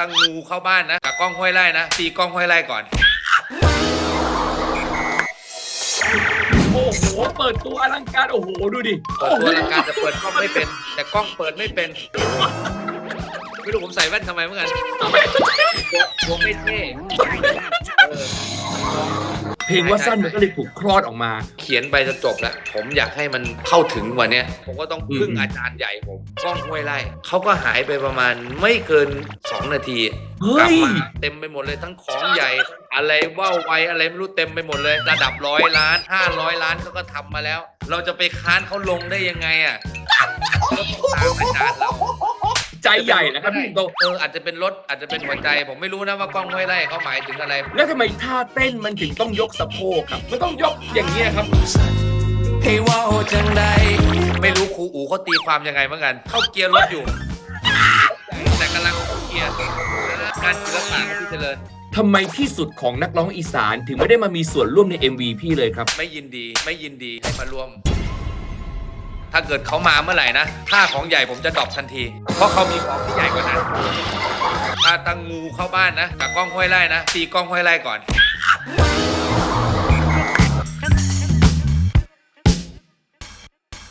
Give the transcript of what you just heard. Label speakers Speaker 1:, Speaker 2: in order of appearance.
Speaker 1: ตั้งงูเข้าบ้านนะกับกล้องห้วยไร่นะตีกล้องห้วยไร่ก่อน
Speaker 2: โอ้โห เปิดตัวอลังการ โอ้โห ดูดิ
Speaker 1: เปิดตัวรายการแต่เปิดกล้องไม่เป็น แต่กล้องเปิดไม่เป็น ไม่รู้ผมใส่แว่นทำไมเหมือนกันกลัวไม่เท่เออ
Speaker 2: เพลงว่าสั้นมันก็เลยถูกคลอดออกมา
Speaker 1: เขียนไปจะจบแล้วผมอยากให้มันเข้าถึงกวันนี้ยผมก็ต้องพึ่ง
Speaker 2: อืม
Speaker 1: อาจารย์ใหญ่ผมกล้องห้วยไร่เขาก็หายไปประมาณไม่เกิน 2 นาที
Speaker 2: เฮ้
Speaker 1: กลับ
Speaker 2: ย
Speaker 1: มาเต็มไปหมดเลยทั้งของใหญ่ อะไรว่าวไวอะไรไม่รู้เต็มไปหมดเลย ระดับร้อยล้าน 500 ล้านเขาก็ทำมาแล้ว เราจะไปค้านเขาลงได้ยังไงอะก็ต้องตามอาจารย์เรา
Speaker 2: ใจใหญ่นะครับพี่โต
Speaker 1: เอออาจจะเป็นรถอาจจะเป็นหัวใจ ผมไม่รู้นะว่ากล้องห้วยไร่เขาหมายถึงอะไร
Speaker 2: แล้วทำไมท่าเต้นมันถึงต้องยกสะโพกครับ มันต้องยกอย่างนี้ยครับ
Speaker 3: ให้เว่าจังใด
Speaker 1: ไม่รู้ครูอูเขาตีความยังไงเหมือนกัน เข้าเกียร์รถอยู่ งานศิลปะของพี่เจริญ
Speaker 2: ทำไมที่สุดของนักร้องอีสานถึงไม่ได้มามีส่วนร่วมใน MV พี่เลยครับ
Speaker 1: ไม่ยินดีไม่ยินดีให้มาร่วม ถ้าเกิดเขามาเมื่อไหร่นะถ้าของใหญ่ผมจะดรอปทันที เพราะเขามีของที่ใหญ่กว่านั้นถ้าตั้งงูเข้าบ้านนะกับกล้องห้วยไร่นะตีกล้องห้วยไร่ก่อน